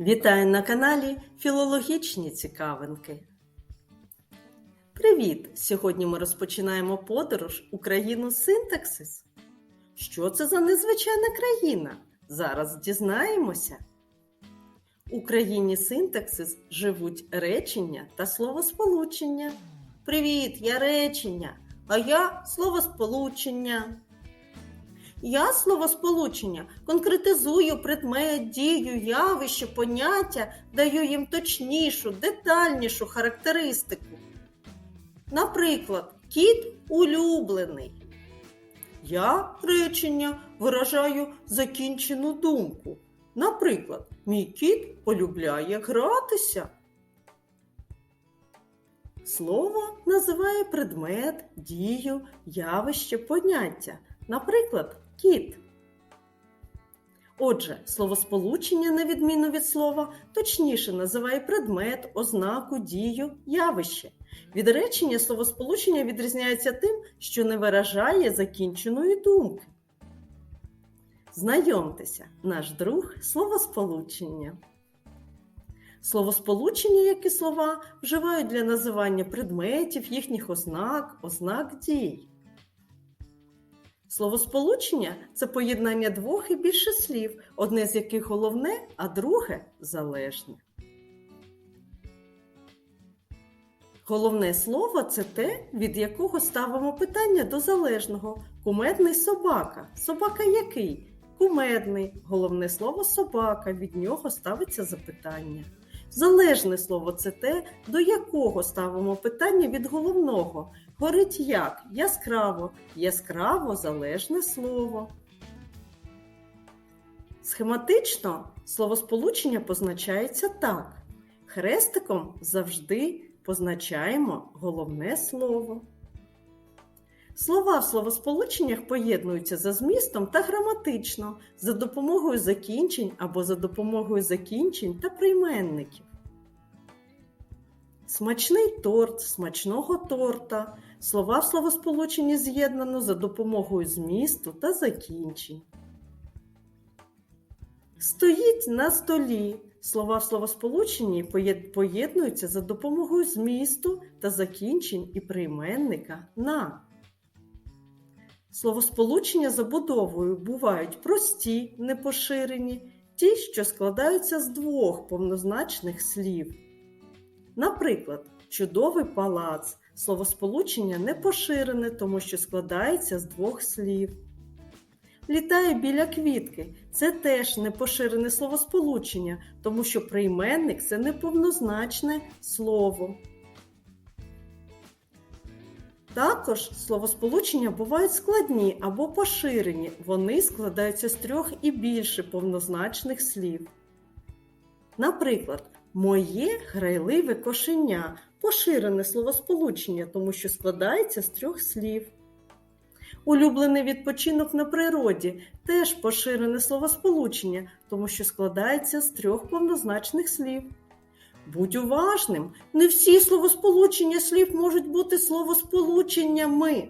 Вітаю на каналі Філологічні цікавинки. Привіт! Сьогодні ми розпочинаємо подорож у країну Синтаксис. Що це за незвичайна країна? Зараз дізнаємося. У країні Синтаксис живуть речення та словосполучення. Привіт, я речення, а я словосполучення. Я словосполучення конкретизую предмет, дію, явище, поняття, даю їм точнішу, детальнішу характеристику. Наприклад, кіт улюблений. Я речення виражаю закінчену думку. Наприклад, мій кіт полюбляє гратися. Слово називає предмет, дію, явище, поняття. Наприклад, кіт. Отже, словосполучення, на відміну від слова, точніше називає предмет, ознаку, дію, явище. Від речення словосполучення відрізняється тим, що не виражає закінченої думки. Знайомтеся, наш друг словосполучення. Словосполучення, як і слова, вживають для називання предметів, їхніх ознак, ознак дій. Словосполучення це поєднання двох і більше слів, одне з яких головне, а друге залежне. Головне слово це те, від якого ставимо питання до залежного. Кумедний собака. Собака який? Кумедний. Головне слово собака. Від нього ставиться запитання. Залежне слово це те, до якого ставимо питання від головного. Горить як? Яскраво. Яскраво залежне слово. Схематично словосполучення позначається так. Хрестиком завжди позначаємо головне слово. Слова в словосполученнях поєднуються за змістом та граматично, за допомогою закінчень або за допомогою закінчень та прийменників. Смачний торт, смачного торта. Слова в словосполученні з'єднано за допомогою змісту та закінчень. Стоїть на столі. Слова в словосполученні поєднуються за допомогою змісту та закінчень і прийменника на. Словосполучення забудовою бувають прості, непоширені, ті, що складаються з двох повнозначних слів. Наприклад, чудовий палац словосполучення не поширене, тому що складається з двох слів. Літає біля квітки це теж непоширене словосполучення, тому що прийменник це неповнозначне слово. Також словосполучення бувають складні або поширені, вони складаються з трьох і більше повнозначних слів. Наприклад, моє грайливе кошеня поширене словосполучення, тому що складається з трьох слів. Улюблений відпочинок на природі теж поширене словосполучення, тому що складається з трьох повнозначних слів. Будь уважним, не всі словосполучення слів можуть бути словосполученнями.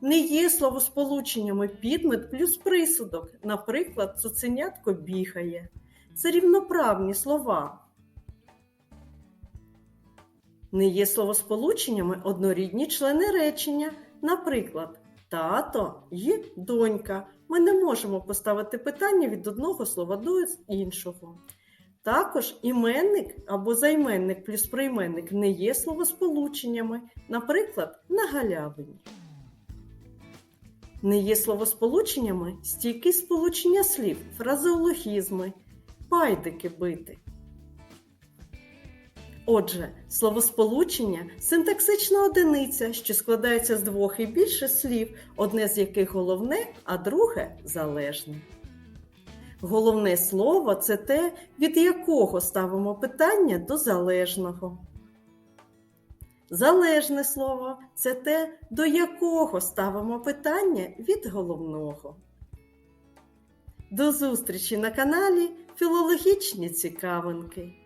Не є словосполученнями підмет плюс присудок, наприклад, цуценятко бігає. Це рівноправні слова. Не є словосполученнями однорідні члени речення, наприклад, тато й донька. Ми не можемо поставити питання від одного слова до іншого. Також іменник або займенник плюс прийменник не є словосполученнями, наприклад, на галявині. Не є словосполученнями стійкі сполучення слів, фразеологізми, пайдики бити. Отже, словосполучення синтаксична одиниця, що складається з двох і більше слів, одне з яких головне, а друге залежне. Головне слово це те, від якого ставимо питання до залежного. Залежне слово це те, до якого ставимо питання від головного. До зустрічі на каналі Філологічні цікавинки.